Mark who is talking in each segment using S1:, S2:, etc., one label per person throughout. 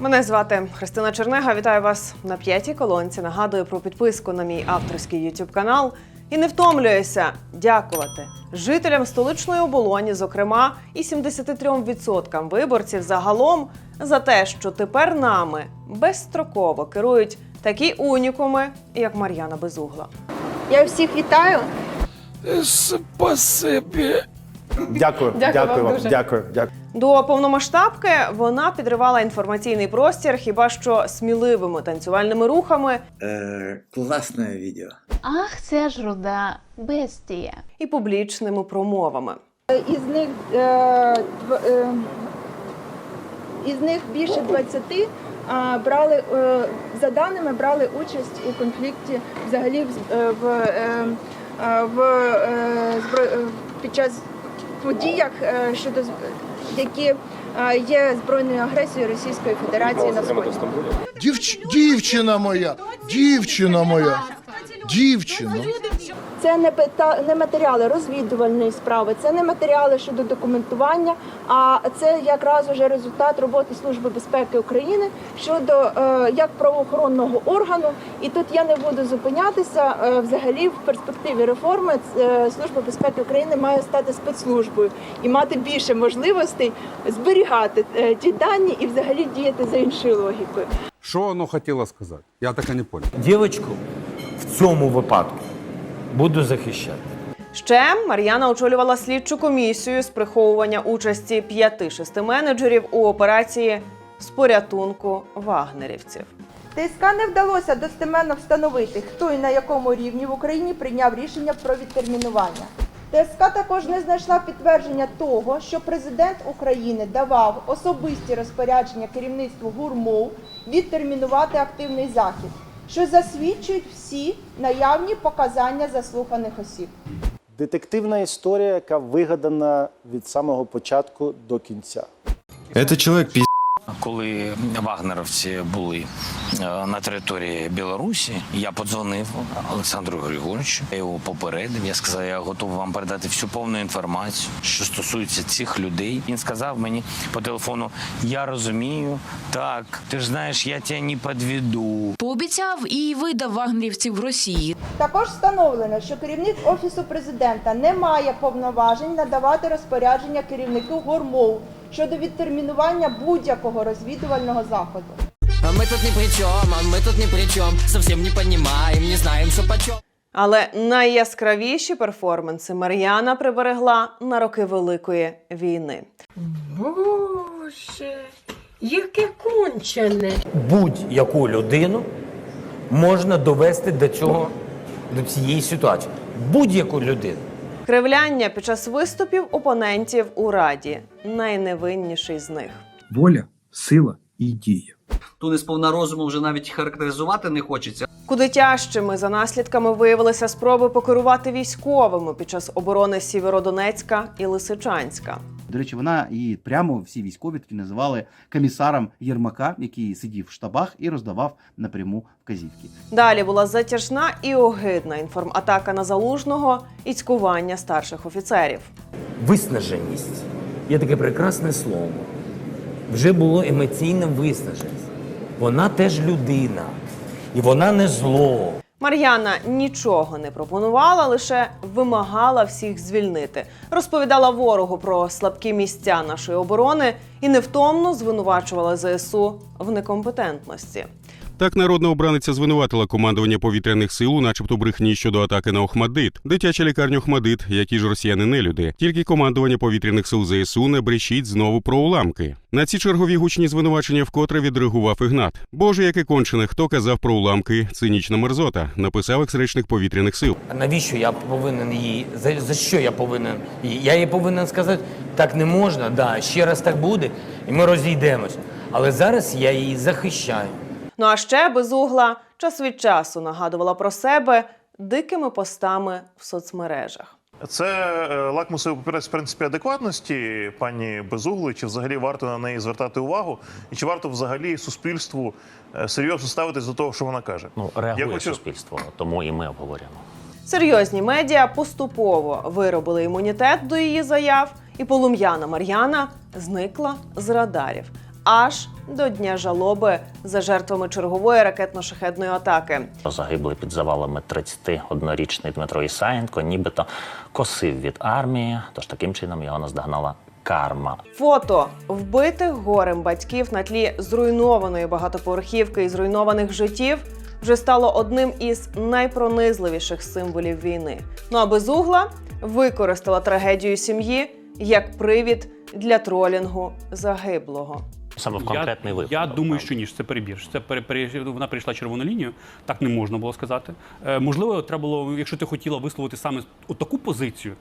S1: Мене звати Христина Чернега. Вітаю вас на п'ятій колонці. Нагадую про підписку на мій авторський YouTube канал. І не втомлююся дякувати жителям столичної оболоні, зокрема, і 73% виборців загалом за те, що тепер нами безстроково керують такі унікуми, як Мар'яна Безугла.
S2: Я всіх вітаю.
S3: Спасибі.
S4: Дякую,
S2: Дякую
S4: дякую,
S2: вам дуже.
S4: дякую, дякую.
S1: До повномасштабки вона підривала інформаційний простір, хіба що сміливими танцювальними рухами
S5: Э, классное видео.
S6: Ах, це ж руда бестія.
S1: і публічними промовами.
S2: Із них, е, е, із них більше 20 а, брали, е, за даними, брали участь у конфлікті взагалі в, е, в, е, е, в, е, е, під час подіях е, щодо з- які е, є збройною агресією Російської Федерації на сході.
S3: Дівч... Дівчина моя, дівчина моя, дівчина.
S2: Це не пита- не матеріали розвідувальної справи, це не матеріали щодо документування, а це якраз уже результат роботи Служби безпеки України щодо е, як правоохоронного органу. І тут я не буду зупинятися. Е, взагалі, в перспективі реформи е, Служба безпеки України має стати спецслужбою і мати більше можливостей зберігати е, ті дані і взагалі діяти за іншою логікою.
S7: Що воно хотіло сказати? Я так і не понял.
S8: Дівочку в цьому випадку буду захищати.
S1: Ще Мар'яна очолювала слідчу комісію з приховування участі п'яти-шести менеджерів у операції з порятунку вагнерівців.
S2: ТСК не вдалося достеменно встановити, хто і на якому рівні в Україні прийняв рішення про відтермінування. ТСК також не знайшла підтвердження того, що президент України давав особисті розпорядження керівництву ГУРМОВ відтермінувати активний захід, що засвідчують всі наявні показання заслуханих осіб.
S4: Детективна історія, яка вигадана від самого початку до кінця.
S9: Це чоловік пиздец.
S10: Коли вагнеровці були на території Білорусі, я подзвонив Олександру Григоровичу. Я його попередив. Я сказав, я готовий вам передати всю повну інформацію, що стосується цих людей. Він сказав мені по телефону: Я розумію, так ти ж знаєш, я тебе не підведу.
S6: Пообіцяв і видав вагнерівців в Росії.
S2: Також встановлено, що керівник офісу президента не має повноважень надавати розпорядження керівнику ГОРМОВ щодо відтермінування будь-якого розвідувального заходу.
S11: А мы тут ни при чем, а мы тут ни при чем. Совсем не понимаем, не знаем, что почем.
S1: Але найяскравіші перформанси Мар'яна приберегла на роки Великої війни.
S12: Боже, яке кончене.
S8: Будь-яку людину можна довести до цього, до цієї ситуації. Будь-яку людину.
S1: Кривляння під час виступів опонентів у раді найневинніший з них.
S3: Воля, сила і дія.
S11: Ту не сповна розуму вже навіть характеризувати не хочеться.
S1: Куди тяжчими за наслідками виявилися спроби покерувати військовими під час оборони Сєвєродонецька і Лисичанська.
S9: До речі, вона і прямо всі військові таки називали комісаром Єрмака, який сидів в штабах і роздавав напряму вказівки.
S1: Далі була затяжна і огидна інформатака на залужного і цькування старших офіцерів.
S8: Виснаженість є таке прекрасне слово. Вже було емоційна виснаженість. Вона теж людина. І вона не зло.
S1: Мар'яна нічого не пропонувала, лише вимагала всіх звільнити. Розповідала ворогу про слабкі місця нашої оборони і невтомно звинувачувала ЗСУ в некомпетентності.
S7: Так народна обраниця звинуватила командування повітряних сил, у начебто брехні щодо атаки на Охмадит, дитяча лікарня Охмадит, які ж росіяни не люди. Тільки командування повітряних сил ЗСУ не брешіть знову про уламки. На ці чергові гучні звинувачення вкотре відреагував Ігнат. Боже, яке кончене, хто казав про уламки? Цинічна мерзота, написав ексречник повітряних сил.
S8: Навіщо я повинен її? За, за що я повинен її? Я їй повинен сказати, так не можна, да, ще раз так буде, і ми розійдемося. Але зараз я її захищаю.
S1: Ну а ще безугла час від часу нагадувала про себе дикими постами в соцмережах.
S13: Це е, лакмусовий папірець в принципі адекватності пані Безугли, чи взагалі варто на неї звертати увагу, і чи варто взагалі суспільству е, серйозно ставитись до того, що вона каже?
S10: Ну
S13: Я хочу-
S10: суспільство, тому і ми обговорюємо.
S1: Серйозні медіа поступово виробили імунітет до її заяв, і полум'яна Мар'яна зникла з радарів. Аж до дня жалоби за жертвами чергової ракетно-шахедної атаки.
S14: Загиблий під завалами 31-річний Дмитро Ісаєнко, нібито косив від армії, тож таким чином його наздогнала карма.
S1: Фото вбитих горем батьків на тлі зруйнованої багатоповерхівки і зруйнованих життів вже стало одним із найпронизливіших символів війни. Ну а безугла використала трагедію сім'ї як привід для тролінгу загиблого.
S14: Саме в конкретний випадок.
S15: Я думаю, що ні, що це перебір. що Це пере, вона перейшла червону лінію. Так не можна було сказати. Е, можливо, треба було, якщо ти хотіла висловити саме от таку позицію.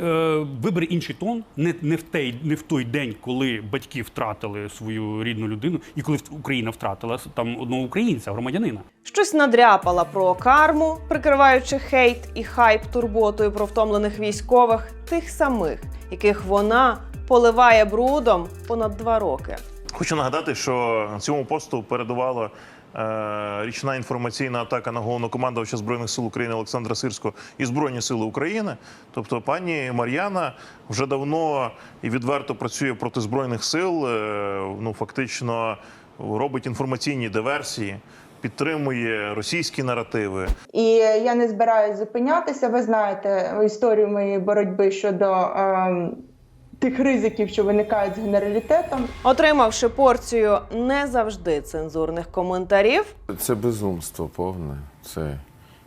S15: Е, вибери інший тон, не, не, в той, не в той день, коли батьки втратили свою рідну людину, і коли Україна втратила там одного українця, громадянина.
S1: Щось надряпала про карму, прикриваючи хейт і хайп турботою про втомлених військових, тих самих, яких вона поливає брудом понад два роки.
S13: Хочу нагадати, що цьому посту передувала е, річна інформаційна атака на головнокомандувача збройних сил України Олександра Сирського і Збройні Сили України. Тобто, пані Мар'яна вже давно і відверто працює проти збройних сил. е, ну фактично робить інформаційні диверсії, підтримує російські наративи.
S2: І я не збираюсь зупинятися. Ви знаєте історію моєї боротьби щодо ем, тих ризиків, що виникають з генералітетом.
S1: Отримавши порцію не завжди цензурних коментарів,
S16: Це безумство повне. Це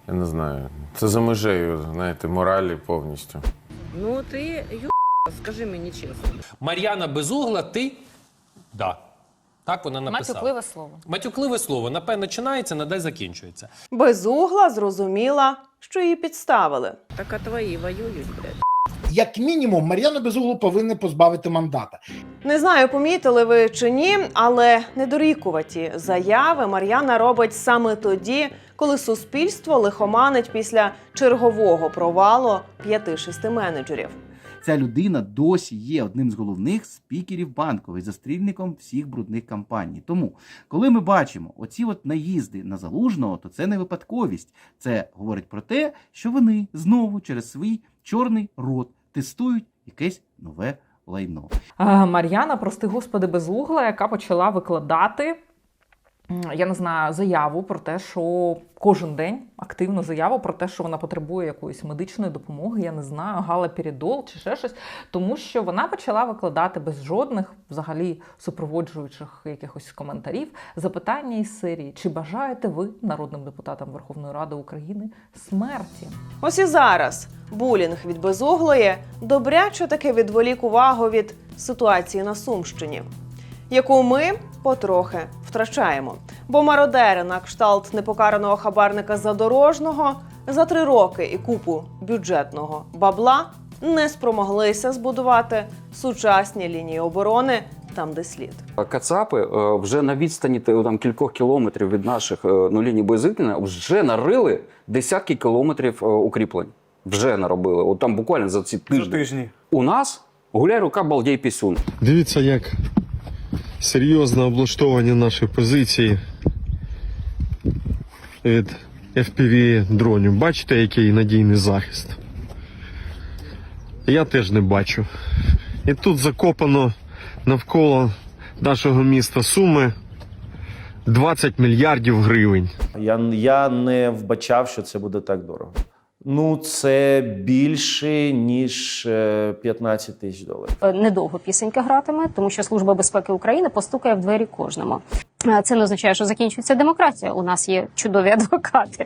S16: я не знаю. Це за межею, знаєте, моралі повністю.
S12: Ну ти ю... скажи мені чесно.
S11: Мар'яна Безугла, ти да. Так вона написала.
S6: Матюкливе слово.
S11: Матюкливе слово. Напевно, починається, надай закінчується.
S1: безугла зрозуміла, що її підставили.
S12: Так а твої воюють, блядь.
S17: Як мінімум, Мар'яну Безуглу повинні позбавити мандата.
S1: Не знаю, помітили ви чи ні, але недорікуваті заяви Мар'яна робить саме тоді, коли суспільство лихоманить після чергового провалу п'яти-шести менеджерів.
S9: Ця людина досі є одним з головних спікерів банкової застрільником всіх брудних кампаній. Тому, коли ми бачимо оці от наїзди на залужного, то це не випадковість. Це говорить про те, що вони знову через свій чорний рот тестують якесь нове лайно.
S6: Мар'яна, прости господи, безугла, яка почала викладати. Я не знаю заяву про те, що кожен день активну заяву про те, що вона потребує якоїсь медичної допомоги. Я не знаю, галоперидол чи ще щось, тому що вона почала викладати без жодних взагалі супроводжуючих якихось коментарів запитання із серії: чи бажаєте ви народним депутатам Верховної Ради України смерті?
S1: Ось і зараз булінг від безуглої добряче таки відволік увагу від ситуації на Сумщині, яку ми потрохи втрачаємо. Бо мародери на кшталт непокараного хабарника задорожного за три роки і купу бюджетного бабла не спромоглися збудувати сучасні лінії оборони там, де слід.
S18: Кацапи е, вже на відстані там, кількох кілометрів від наших е, ну, ліній боєзіткнення вже нарили десятки кілометрів е, укріплень. Вже наробили. От там буквально за ці тижні.
S19: тижні.
S18: У нас гуляй рука, балдій пісюн.
S19: Дивіться, як серйозно облаштовані наші позиції від FPV дронів. Бачите, який надійний захист? Я теж не бачу. І тут закопано навколо нашого міста Суми 20 мільярдів гривень.
S4: Я, я не вбачав, що це буде так дорого. Ну, це більше, ніж е, 15 тисяч доларів.
S20: Недовго пісенька гратиме, тому що Служба безпеки України постукає в двері кожному. Е, Це не означає, що закінчується демократія. У нас є чудові адвокати.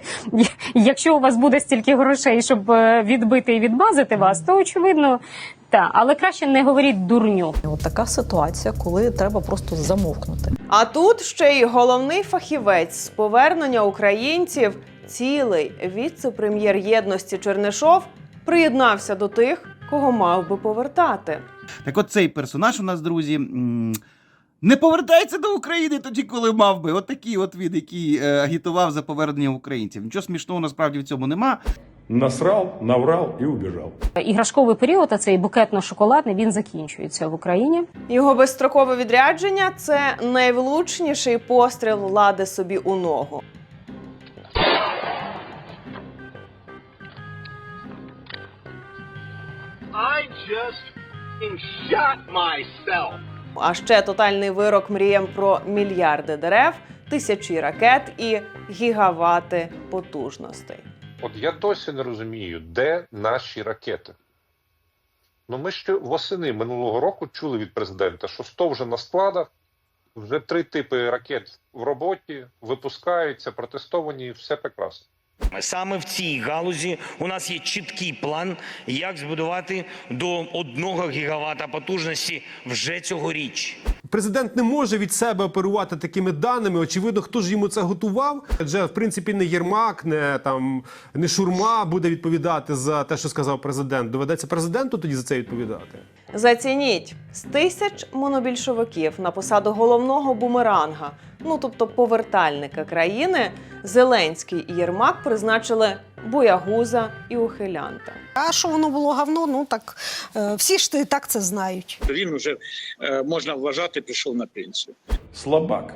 S20: Якщо у вас буде стільки грошей, щоб е, відбити і відмазати вас, то очевидно. Так, але краще не говоріть дурню.
S21: От така ситуація, коли треба просто замовкнути.
S1: А тут ще й головний фахівець з повернення українців, цілий віце-прем'єр єдності Чернишов, приєднався до тих, кого мав би повертати.
S9: Так от цей персонаж у нас, друзі, не повертається до України тоді, коли мав би. От такий от він, який е, агітував за повернення українців. Нічого смішного насправді в цьому нема.
S22: Насрал, наврал і убіжав.
S20: Іграшковий період, а цей букетно-шоколадний, він закінчується в Україні.
S1: Його безстрокове відрядження це найвлучніший постріл влади собі у ногу.
S23: I just shot myself.
S1: А ще тотальний вирок мріям про мільярди дерев, тисячі ракет і гігавати потужностей.
S24: От я досі не розумію, де наші ракети. Ну, ми ще восени минулого року чули від президента, що 100 вже на складах, вже три типи ракет в роботі, випускаються, протестовані, все прекрасно.
S8: Саме в цій галузі у нас є чіткий план, як збудувати до 1 гігавата потужності вже цьогоріч.
S25: Президент не може від себе оперувати такими даними. Очевидно, хто ж йому це готував. Адже в принципі не Єрмак, не там не Шурма буде відповідати за те, що сказав президент. Доведеться президенту тоді за це відповідати.
S1: Зацініть з тисяч монобільшовиків на посаду головного бумеранга, ну тобто повертальника країни, Зеленський і Єрмак призначили боягуза і ухилянта.
S26: А що воно було говно, ну так е, всі ж і так це знають.
S27: Він вже е, можна вважати, пішов на пенсію.
S28: Слабак.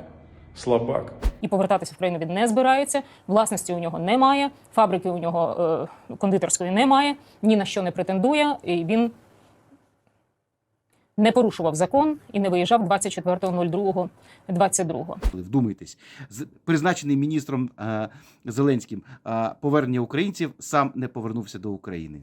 S28: Слабак.
S20: і повертатися в країну він не збирається. Власності у нього немає, фабрики у нього е, кондитерської немає, ні на що не претендує. І він не порушував закон і не виїжджав 24.02.22.
S9: Вдумайтесь, з- призначений міністром е, Зеленським е, повернення українців сам не повернувся до України.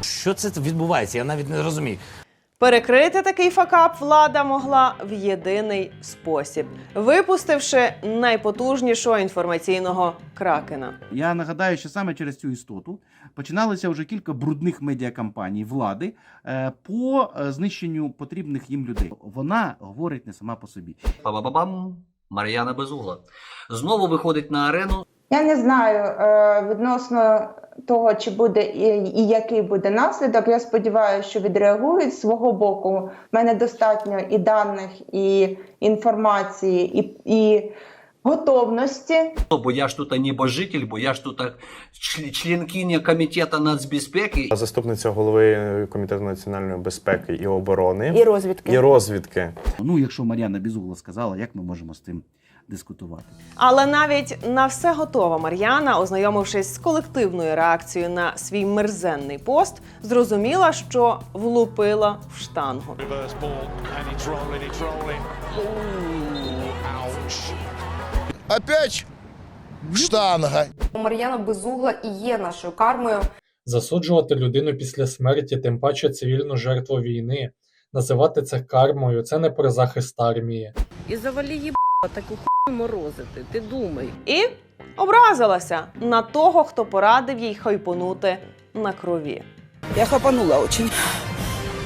S29: Що це відбувається? Я навіть не розумію.
S1: Перекрити такий факап влада могла в єдиний спосіб, випустивши найпотужнішого інформаційного кракена.
S9: Я нагадаю, що саме через цю істоту починалися вже кілька брудних медіакампаній влади е, по е, знищенню потрібних їм людей. Вона говорить не сама по собі.
S30: Па-ба-ба-бам! Мар'яна Безугла. Знову виходить на арену.
S31: Я не знаю е, відносно того, чи буде і, і який буде наслідок. Я сподіваюся, що відреагують з свого боку. У мене достатньо і даних, і інформації, і, і готовності.
S30: Бо я ж тут небожитель, бо я ж тут член- членкиня комітету нацбезпеки.
S32: Заступниця голови комітету національної безпеки і оборони
S31: І розвідки.
S32: І розвідки.
S9: Ну, якщо Мар'яна Безугла сказала, як ми можемо з тим дискутувати?
S1: Але навіть на все готова Мар'яна, ознайомившись з колективною реакцією на свій мерзенний пост, зрозуміла, що влупила в штангу.
S33: Опять штанга.
S34: Мар'яна Безугла і є нашою кармою.
S35: Засуджувати людину після смерті, тим паче цивільну жертву війни, називати це кармою, це не про захист армії.
S12: І завалі їб таку хуйню морозити. Ти думай.
S1: І образилася на того, хто порадив їй хайпонути на крові.
S34: Я хапанула очень.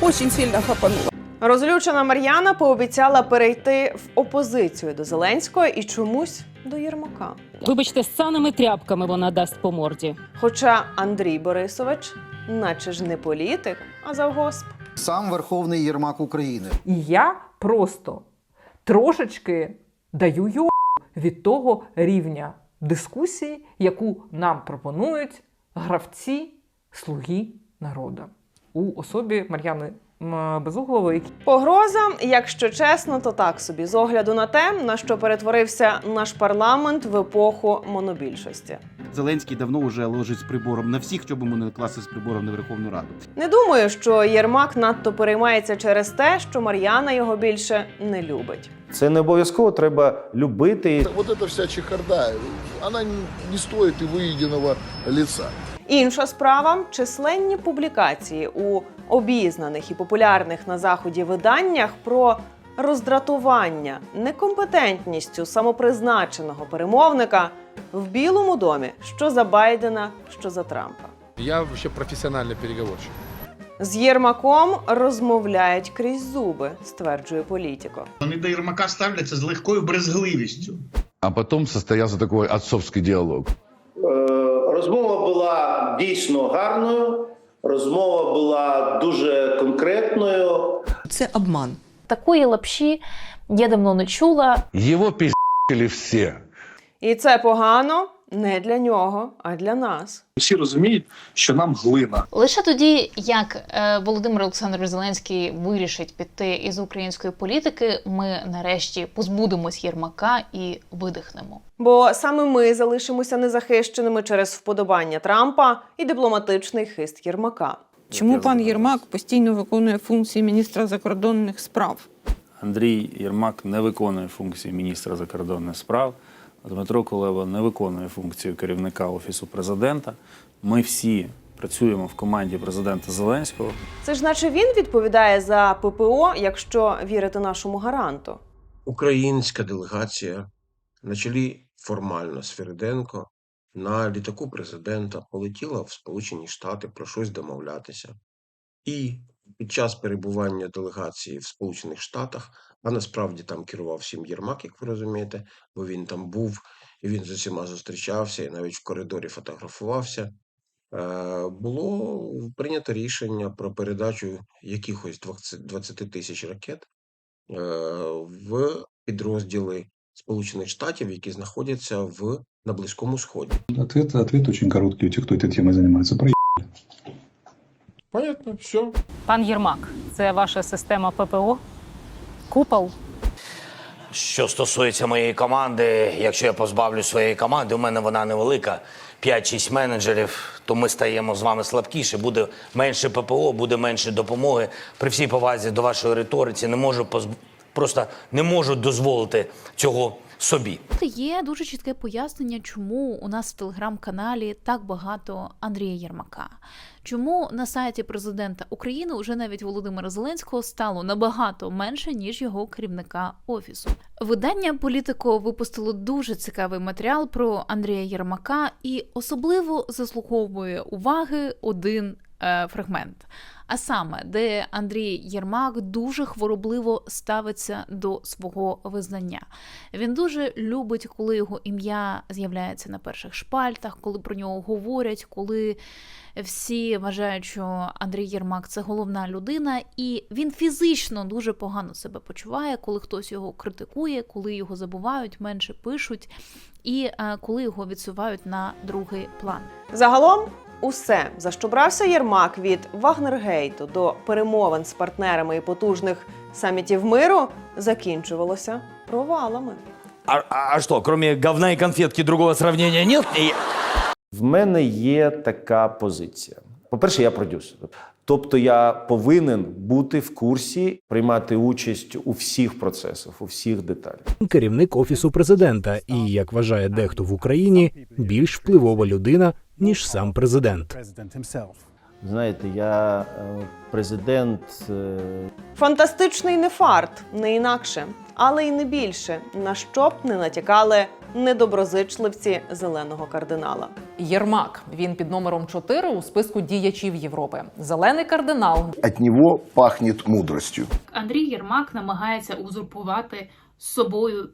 S34: Очень сильно хапанула.
S1: Розлючена Мар'яна пообіцяла перейти в опозицію до Зеленського і чомусь до Єрмака.
S20: Вибачте, з саними тряпками вона дасть по морді.
S1: Хоча Андрій Борисович, наче ж не політик, а завгосп.
S36: Сам Верховний Єрмак України.
S6: І я просто трошечки даю йо від того рівня дискусії, яку нам пропонують гравці слуги народу у особі Мар'яни м, Безуглової.
S1: Погроза, якщо чесно, то так собі з огляду на те, на що перетворився наш парламент в епоху монобільшості.
S9: Зеленський давно вже ложить з прибором на всіх, щоб йому не класти з прибором на Верховну Раду.
S1: Не думаю, що Єрмак надто переймається через те, що Мар'яна його більше не любить.
S37: Це не обов'язково треба любити.
S33: Вот эта вся чехарда, она не стоит и выеденного лица.
S1: Інша справа численні публікації у обізнаних і популярних на заході виданнях про роздратування некомпетентністю самопризначеного перемовника в Білому домі, що за Байдена, що за Трампа.
S28: Я вообще профессиональный переговорщик.
S1: З Єрмаком розмовляють крізь зуби, стверджує політико.
S38: Вони до Єрмака ставляться з легкою брезгливістю.
S39: А потом состоялся такой отцовский диалог.
S4: Розмова була дійсно гарною. Розмова була дуже конкретною.
S18: Це обман.
S40: Такої лапші я давно не чула.
S39: Його пи***ли всі.
S1: І це погано, не для нього, а для нас.
S22: Всі розуміють, що нам глина.
S40: Лише тоді, як е, Володимир Олександрович Зеленський вирішить піти із української політики, ми нарешті позбудемось Єрмака і видихнемо.
S1: Бо саме ми залишимося незахищеними через вподобання Трампа і дипломатичний хист Єрмака.
S12: Чому пан Єрмак постійно виконує функції міністра закордонних справ?
S39: Андрій Єрмак не виконує функції міністра закордонних справ. Дмитро Кулеба не виконує функцію керівника офісу президента. Ми всі працюємо в команді президента Зеленського.
S1: Це ж наче він відповідає за ППО, якщо вірити нашому гаранту.
S41: Українська делегація на чолі формально Свириденко на літаку президента полетіла в Сполучені Штати про щось домовлятися. І під час перебування делегації в Сполучених Штатах, а насправді там керував всім Єрмак, як ви розумієте, бо він там був, і він з усіма зустрічався, і навіть в коридорі фотографувався. е, Було прийнято рішення про передачу якихось 20 20 тисяч ракет е, в підрозділи Сполучених Штатів, які знаходяться в на Близькому Сході.
S42: Ответ, ответ очень короткий у тех, кто этой темой занимается. Про
S22: Понятно, все.
S43: Пан Єрмак, це ваша система ППО? Купол?
S8: Що стосується моєї команди, якщо я позбавлю своєї команди, у мене вона невелика, 5-6 менеджерів, то ми стаємо з вами слабкіше. Буде менше ППО, буде менше допомоги. При всій повазі до вашої риториці не можу позб... просто не можу дозволити цього собі.
S40: Є дуже чітке пояснення, чому у нас в телеграм-каналі так багато Андрія Єрмака. Чому на сайті президента України уже навіть Володимира Зеленського стало набагато менше, ніж його керівника офісу. Видання Політико випустило дуже цікавий матеріал про Андрія Єрмака і особливо заслуговує уваги один е, фрагмент. А саме, де Андрій Єрмак дуже хворобливо ставиться до свого визнання. Він дуже любить, коли його ім'я з'являється на перших шпальтах, коли про нього говорять, коли всі вважають, що Андрій Єрмак це головна людина, і він фізично дуже погано себе почуває, коли хтось його критикує, коли його забувають, менше пишуть, і е, коли його відсувають на другий план.
S1: Загалом, усе, за що брався Єрмак від Вагнергейту до перемовин з партнерами і потужних самітів миру, закінчувалося провалами.
S8: А, а, а что, кроме говна і конфетки другого сравнення нет?
S4: В мене є така позиція. По-перше, я продюсер. Тобто я повинен бути в курсі, приймати участь у всіх процесах, у всіх деталях.
S31: керівник офісу президента, і як вважає дехто в Україні, більш впливова людина ніж сам президент.
S4: Знаєте, я е, президент. е,
S1: Фантастичний не фарт, не інакше, але й не більше, на що б не натякали недоброзичливці зеленого кардинала.
S6: Єрмак він під номером 4 у списку діячів Європи. Зелений кардинал
S44: От него пахнет мудростью.
S40: Андрій Єрмак намагається узурпувати з собою е,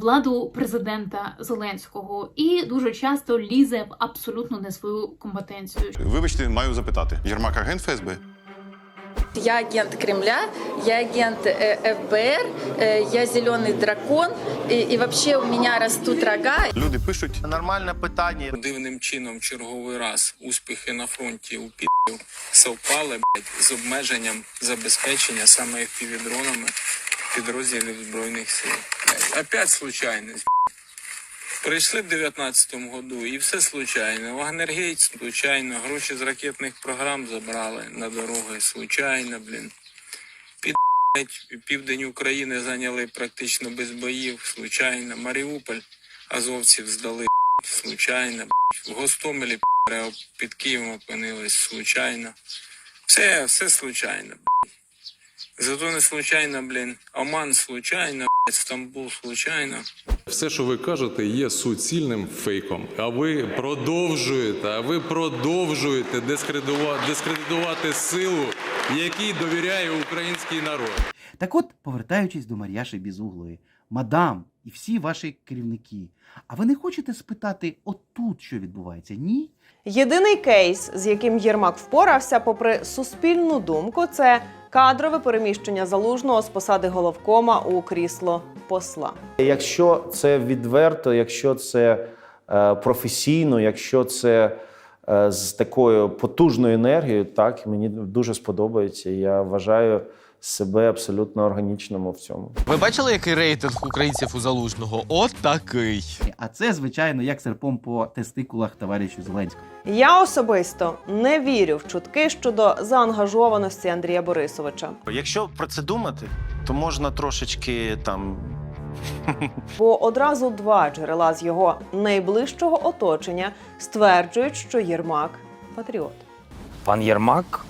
S40: владу президента Зеленського і дуже часто лізе в абсолютно не свою компетенцію.
S45: Вибачте, маю запитати. Єрмак агент ФСБ?
S12: Я агент Кремля, я агент э, ФБР, э, я зеленый дракон, и, и вообще у меня растут рога.
S45: Люди пишуть.
S46: Нормальне питання.
S47: Дивним чином черговий раз успіхи на фронті у підів совпали блядь, з обмеженням забезпечення саме півдронами підрозділів збройних сил. Блядь, Опять случайність. Прийшли в 19-му году і все случайно. Вагнергейт случайно, гроші з ракетних програм забрали на дороги случайно, блін. Під південь України зайняли практично без боїв, случайно. Маріуполь азовців здали случайно. В Гостомелі під Києвом опинились случайно. Все, все случайно. Зато не случайно, блін. Оман случайно, Стамбул случайно.
S22: Все, що ви кажете, є суцільним фейком. А ви продовжуєте, а ви продовжуєте дискредитувати, дискредитувати силу, якій довіряє український народ.
S9: Так от, повертаючись до Мар'яши Бізуглої, мадам і всі ваші керівники, а ви не хочете спитати отут, що відбувається? Ні?
S1: Єдиний кейс, з яким Єрмак впорався, попри суспільну думку, це кадрове переміщення залужного з посади головкома у крісло посла.
S4: Якщо це відверто, якщо це е, професійно, якщо це е, з такою потужною енергією, так мені дуже сподобається. Я вважаю себе абсолютно органічним в цьому.
S36: Ви бачили, який рейтинг українців у залужного? От такий.
S9: А це, звичайно, як серпом по тестикулах товаришу Зеленського.
S1: Я особисто не вірю в чутки щодо заангажованості Андрія Борисовича.
S4: Якщо про це думати, то можна трошечки там
S1: Бо одразу два джерела з його найближчого оточення стверджують, що Єрмак патріот.
S8: Пан Єрмак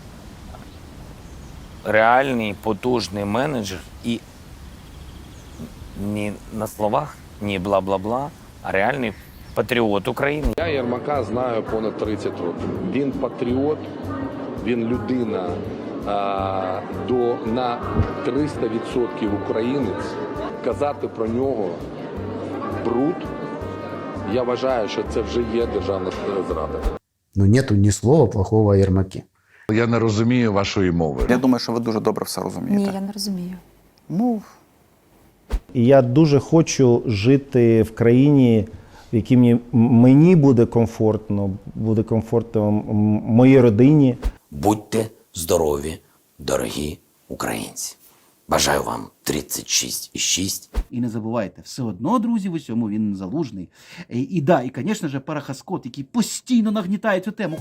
S8: реальний потужний менеджер і ні на словах, ні бла-бла-бла, а реальний патріот України.
S30: Я Єрмака знаю понад 30 років. Він патріот, він людина а, до на 300% українець. Казати про нього бруд. Я вважаю, що це вже є державна зрада.
S48: Ну нету ні слова плохого о Єрмакі. Я не розумію вашої мови.
S49: Я думаю, що ви дуже добре все розумієте.
S21: Ні, я не розумію.
S49: Ну,
S4: І я дуже хочу жити в країні, в якій мені, мені буде комфортно, буде комфортно моїй родині.
S8: Будьте здорові, дорогі українці. Бажаю вам 36,6.
S9: І не забувайте, все одно, друзі, в усьому він залужний. І, і да, і, звісно ж, Парахаскот, який постійно нагнітає цю тему.